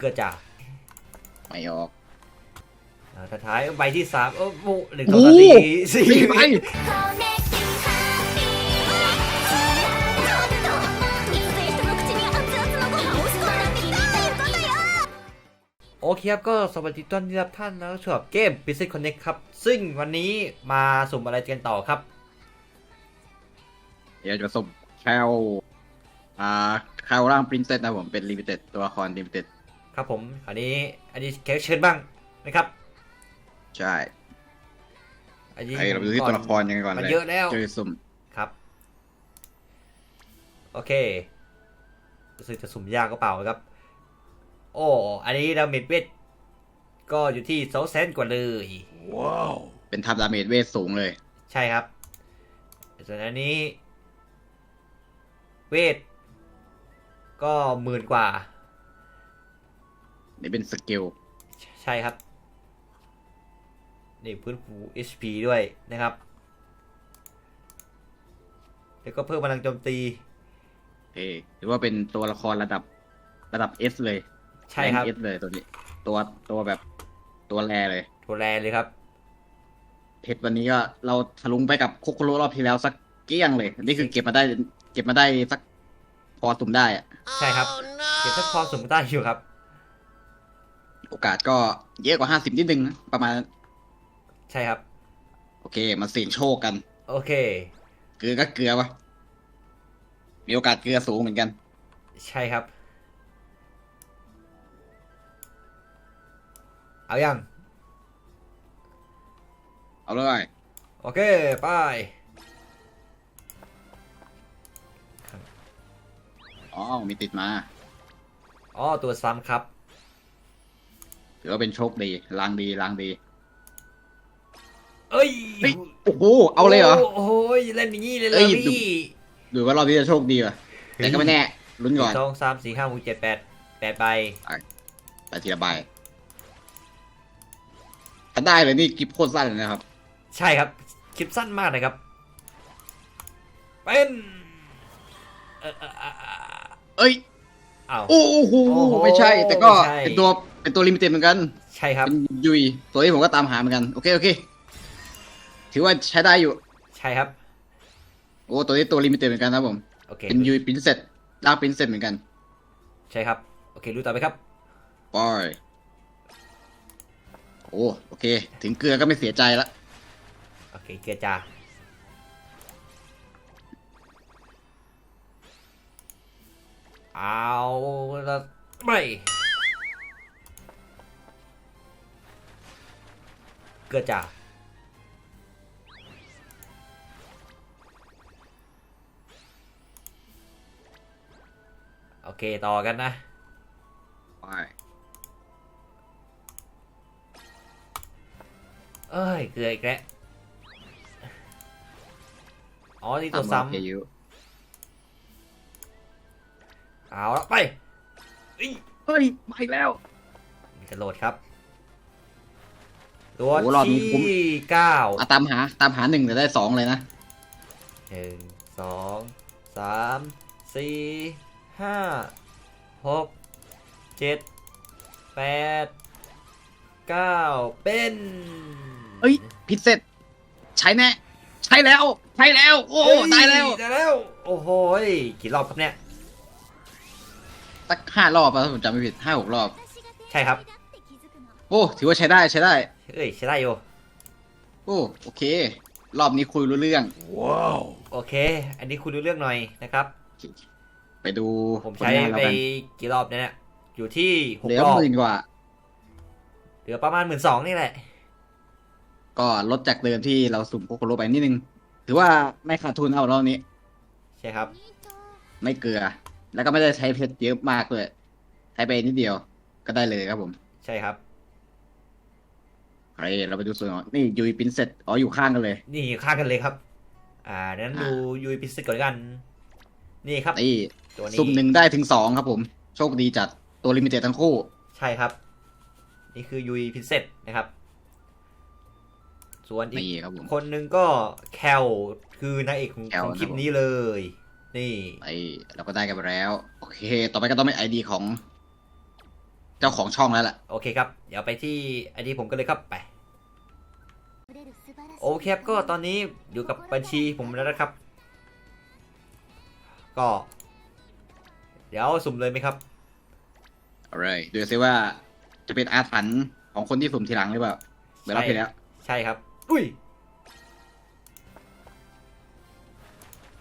เกิดจากไม่ออกอ่าสุดท้ายใบที่สามเออโอ้หนึ่งสองสามสี่สี่สี่ใบโอเคครับก็สวัสดีต้อนรับท่านนะสำหรับเกม Business Connect ครับ ซึ่งวันนี้มาสุ่มอะไรกันต่อครับ เดี๋ยวจะส่งแคลอ่าแคลร่างปรินเซสนะผมเป็นลิมิเต็ดตัวละครลิมิเต็ด ครับผมอันนี้อันนี้แขกเชิญบ้างนะครับใช่อันนี้ไอเราไปดูที่ตัวละครยังไงก่อนมันเลยเยอะแล้วเจอสุ่มครับ โอเครู้สึกจะสุ่มยากก็เปล่าครับ โอ้อันนี้ดาเมจเวทก็อยู่ที่สองแสนกว่าเลยเป็นทับดาเมจเวทสูงเลย ใช่ครับส่วนอันนี้ เวทก็หมื่นกว่า นี่เป็นสกิลใช่ครับนี่พื้นฟู HP ด้วยนะครับ แล้วก็เพิ่มพลังโจมตีเอหรือว่าเป็นตัวละครระดับระดับ S เลย ใช่ครับเอสเลยตัวนี้ ตัวตัวแบบตัวแรเลย ตัวแรงเลยครับ เพชรวันนี้ก็เราทะลุงไปกับโคโคโรรอบที่แล้วสักเกลี้ยงเลย นี่คือเก็บมาได้ เก็บมาได้สักพอสุ่มได้อะใช่ครับ เก็บสักความสมได้อยู่ครับ โอกาสก็เยอะกว่าห้าสิบนิดนึงนะประมาณ ใช่ครับ โอเค มาเสี่ยงโชคกัน โอเค เกลือก็เกลือวะมีโอกาสเกลือสูงเหมือนกัน ใช่ครับ เอายังเอาเลย โอเค ไป อ๋อ มีติดมา อ๋อ ตัวซ้ำครับ ถือว่าเป็นโชคดีลางดีลางดีเอ้ยเฮ้ยโอ้โหเอาเลยเหรอ โอ้โหเล่นอย่างนี้เลยเหรเอ้อยพี่หรือว่ารอบนี้จะโชคดีวะแต่ก็ไม่แน่ลุ้นก่อนสองสามสี่ห้าหกเจ็ดแปดแปดใบไปทีละใบถ้าได้เลยนี่กิฟโคตรสั้นเลยนะครับ ใช่ครับ คลิปสั้นมากนะครับ เป็นเอ่อเอ่อเอ่อเอ้ยอ้าวโอ้โหโอ้โห ไม่ใช่ แต่ก็ไม่ใช่ เป็นตัว เป็นตัวลิมิเต็ดเหมือนกันใช่ครับ เป็นยุยตัวนี้ผมก็ตามหาเหมือนกัน โอเคโอเค ถือว่าใช้ได้อยู่ ใช่ครับ โอ้ตัวนี้ตัวลิมิเต็ดเหมือนกันนะครับผมโอเคเป็นยุยปรินเซสร่างปรินเซสเหมือนกันใช่ครับ โอเครู้ต่อไปครับปอยโอ้โอเค ถึงเกลือก็ไม่เสียใจละโอเคเกียร์จ้าเอาละไม่ กิดจ้าโอเค ต่อกันนะปอยเอ้ย เกลืออีกแล้ว อ๋อ นี่ตัวซ้โอเคอยู่ำเอาละไปเอ้ยเฮ้ย มาอีกแล้ว มีกระโดดครับ ตัวโอ้รอบนี้ที่คุ้ม เก้าอะตามหาตามหาหนึ่งแต่ได้สองเลยนะ หนึ่งสองสามสี่ห้าหกเจ็ดแปดเก้าเป็นเอ้ย พิเศษใช้แน่ใช้แล้ว ใช้แล้ว โอ้เอ้ยได้แล้วได้แล้ว โอ้โหยกี่รอบครับเนี่ย สักห้ารอบอะถ้าผมจำไม่ผิดห้าหกรอบ ใช่ครับ โอ้ ถือว่าใช้ได้ใช้ได้ เอ้ยใช้ได้อยู่โอ้โอเค รอบนี้คุยรู้เรื่องโอเค อันนี้คุณดูเรื่องหน่อยนะครับ ไปดูผมผลใช้งานเราไปกันกี่รอบเนี่ยอยู่ที่หกเหลือรอบหมื่นกว่า เหลือประมาณหมื่นสองนี่แหละ ก็ลดจากเดิมที่เราสุ่มโคโคโรไปนิดนึง ถือว่าไม่ขาดทุนเอารอบนี้ ใช่ครับ ไม่เกลือ แล้วก็ไม่ได้ใช้เพชรเยอะมากเลยใช้ไปนิดเดียวก็ได้เลยครับผม ใช่ครับ เฮ้ยเราไปดูส่วนของนี่ยูยปินเซ็ตอ๋ออยู่ข้างกันเลย นี่ข้างกันเลยครับ อ่านั้นอ่าดูยูพิสก่อนแล้วกัน นี่ครับนี่ตัวนี้สุ่มหนึ่งได้ถึงสองครับผม โชคดีจัดตัวลิมิเต็ดทั้งคู่ ใช่ครับ นี่คือยูพิเศษนะครับ ส่วนอีนี่กครับผมคนหนึ่งก็แคลคือนางเอกของแคลของคลิปนะครับนี้เลย นี่ไอเราก็ได้กันไปแล้ว โอเค ต่อไปก็ต้องเป็นไอดีของเจ้าของช่องแล้วแหละโอเคครับ เดี๋ยวไปที่ไอดีผมกันเลยครับไป โอเคครับก็ตอนนี้อยู่กับบัญชีผมแล้วนะครับ ก็ เดี๋ยวสุ่มเลยไหมครับอะไรดูซิว่าจะเป็นอาถรรพ์ของคนที่สุ่มทีหลังหรือเปล่าเดี๋ยวเราไปแล้ว ใช่ครับ อุ้ย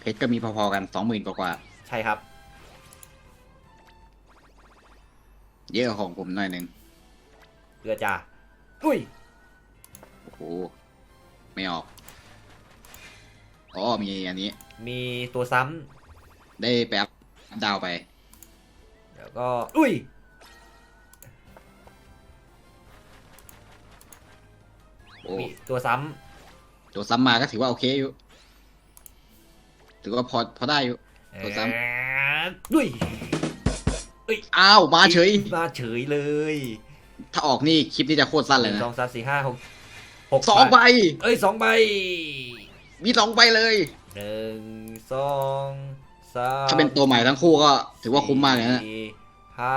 เพชรก็มีพอๆกันสองหมื่นกว่าใช่ครับ เยอะกว่าของผมหน่อยหนึ่งเรือจ่าอุ้ยโอ้โหไม่ออกอ๋อมีอันนี้ มีตัวซ้ำได้แป๊บดาวไป แล้วก็ อุ้ย โอ้มีตัวซ้ตัวซ้ำมาก็ถือว่าโอเคอยู่ ถือว่าพอพอได้อยู่ำตัวซ้ำเอ่ออุ้ย อ้าวมาเฉย มาเฉยเลยถ้าออกนี่คลิปนี้จะโคตรสั้นหเลยนึ่งนะสองสามสี่ห้าหกหกสองใบเอ้ยสองใบมีสองใบเลย หนึ่งสองสามถ้าเป็นตัวใหม่ทั้งคู่ก็ถือว่าคุ้มมากเลยนะ สี่ห้า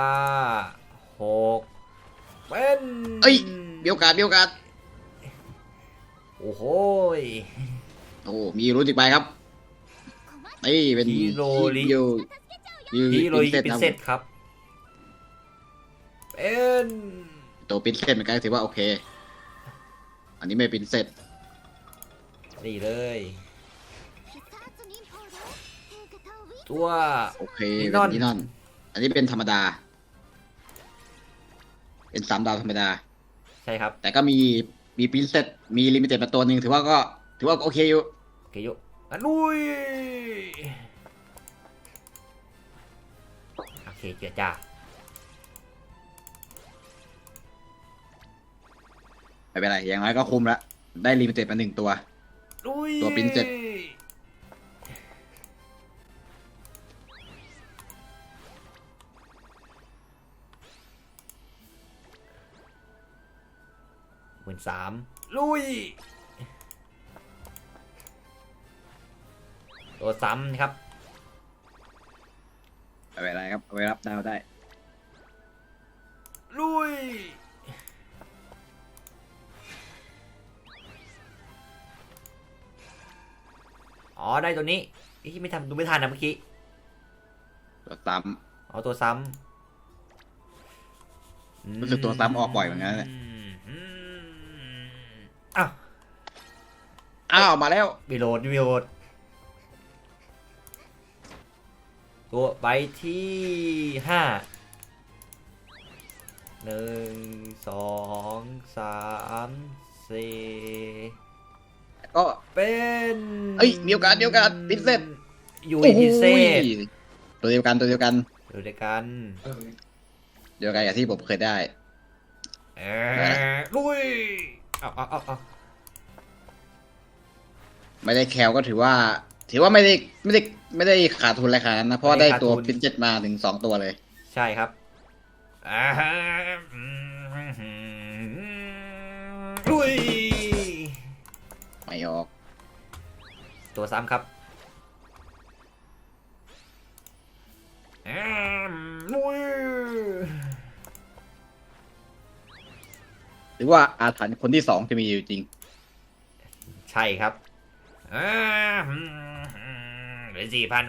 หกเป็นเอ้ย มีโอกาสมีโอกาสโอ้โหย โอ้มีรุ่นอีกใบครับนี่เป็นฮิโรริ ยูยูฮีโรยปิเป็นนะเซตครับ เป็นตัวปินเซตเหมือนกันถือว่าโอเค อันนี้ไม่ปินเซตนี่เลย ตัว โอเคนิเป็นอน นนินอน อันนี้เป็นธรรมดา เป็นสามดาวธรรมดา ใช่ครับแต่ก็มีมีปินเซตมีลิมิเต็ดมาตัวหนึ่งถือว่าก็ถือว่าโอเคอยู่ โอเคโยอันนุยโอเคเจ้าจ้า ไม่เป็นไร อย่างน้อยก็คุ้มละ ได้ลิมิเต็ดมาหนึ่งตัวนุยตัว Princess หมื่นสามลุย ตัวซ้ำนะครับไม่เป็นไรครับเอาไว้รับดาวได้ อ๋อได้ตัวนี้ที่ไม่ทำดูไม่ทันนะเมื่อกี้ตัวซ้อ๋อตัวซ้ำรู้สึกตัวซ้ำออกบ่อยเหมือนกันแหละอืมอ้าวำอ้าวมาแล้วมีโหลดมีโหลดตัวใบที่ห้าหนึ่งสองสามสี่ ก็ เป็นเอ้ยมีโอกาสมีโอกาสพิเศษอยู่ในพิเศษโอ้ยตัวเดียวกันตัวเดียวกันอยู่ด้วยกันเดียวกันอย่างที่ผมเคยได้ เออลุยเอาเอาเอาเอาไม่ได้แคลก็ถือว่า ถือว่าไม่ได้ไม่ได้ไม่ได้ขาดทุนอะไรขนาดนั้นนะเพราะว่าได้ตัวพินเจ็ตมาถึงสองตัวเลย ใช่ครับอ่าอื ไม่ออก ตัวซ้ำครับอืมลุยหรือว่าอาถรรพ์คนที่สองจะมีอยู่จริง ใช่ครับอ่าอืมเหลือสี่พัน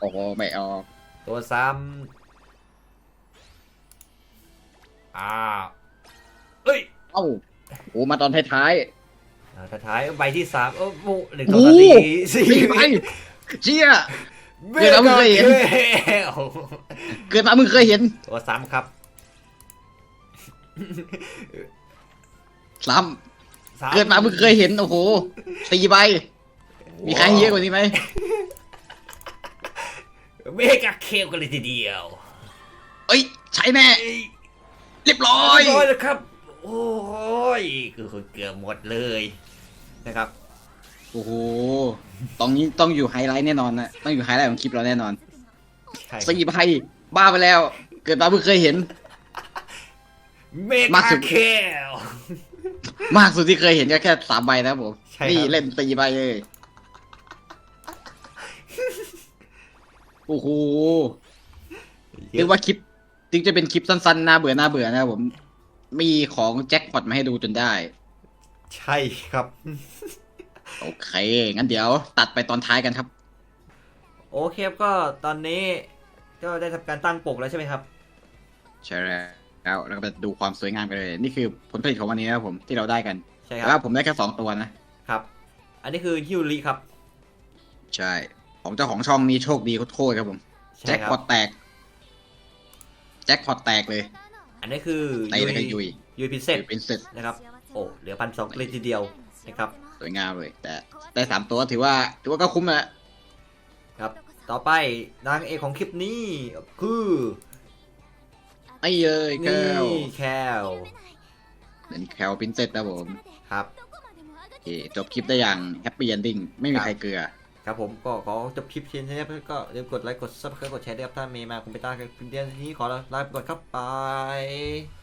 โอ้โหไม่ออก ตัวซ้ำอ้าว เอ้ยเอ้าโอ้มาตอนท้ายอ่าสุดท้ายใบที่สามเออโอ้หนึ่งๆสองสามสี่สี่สี่ไปเชี่ยเมเดี๋ยวเรากาไม่เคยเห็นแก้วเกิดมามึงเคยเห็นตัวซ้ำครับซ้ำเกิดมามึงเคยเห็นโอ้โหสี่ใบมีใครให้เยอะกว่านี้ไหมเมกาเคลกันเลยทีเดียวเอ้ยใช่แน่เอ้ยเรียบร้อย เรียบร้อยแล้วครับ โอ้ยคือเกือบหมดเลยนะครับ โอ้โหตรงนี้ต้องอยู่ไฮไลท์แน่นอนนะต้องอยู่ไฮไลท์ของคลิปเราแน่นอนใช่ครับสี่ใบบ้าไปแล้ว เกิดมาเพิ่งเคยเห็น เมมากกาสุดเคลมากสุดที่เคยเห็นก็แค่สามใบนะครับผมใช่ครับนี่เล่นสี่ใบเลยโอ้โหเรียกว่าคลิปจริงจะเป็นคลิปสั้นๆน่าเบื่อน่าเบื่อนะครับผม มีของแจ็คพอตมาให้ดูจนได้ ใช่ครับ โอเค งั้นเดี๋ยวตัดไปตอนท้ายกันครับ โอเคครับก็ตอนนี้ก็ได้ทำการตั้งปกแล้วใช่ไหมครับ ใช่แล้วแล้วก็ไปดูความสวยงามกันเลย นี่คือผลผลิตของวันนี้นะครับผมที่เราได้กันใช่คแต่รัว่าบผมได้แค่สองตัวนะครับ อันนี้คือฮิวริครับใช่ของเจ้าของช่องนี้โชคดีโคตรๆครับผม ใช่แจ็คครัพอตแตก แจ็คพอตแตกเลย อันนี้คือในเลยก็ยุยยุยพิเศษเป็นเซตนะครับ โอ้เหลือพันสองเลยทีเดียวนะครับสวยงามเลย แต่ได้สามตัวถือว่าถือว่าก็คุ้มแหละครับ ต่อไปนางเอกของคลิปนี้คือไอ้เย้ยแก้นี่วแคลเป็นแคลปินเซตนะผมครับโอเคจบคลิปได้อย่างแฮปปี้เอนดิ้งไม่มีใครเกลือ ครับผมก็ขอจบคลิปเพียงเท่านี้ครับก็อย่าลืมกดไลค์กดซับสไครต์กดแชร์ด้วยครับถ้ามีมาคุณไปตากับเพียงเท่นี้ขอลาไปก่อนครับบาย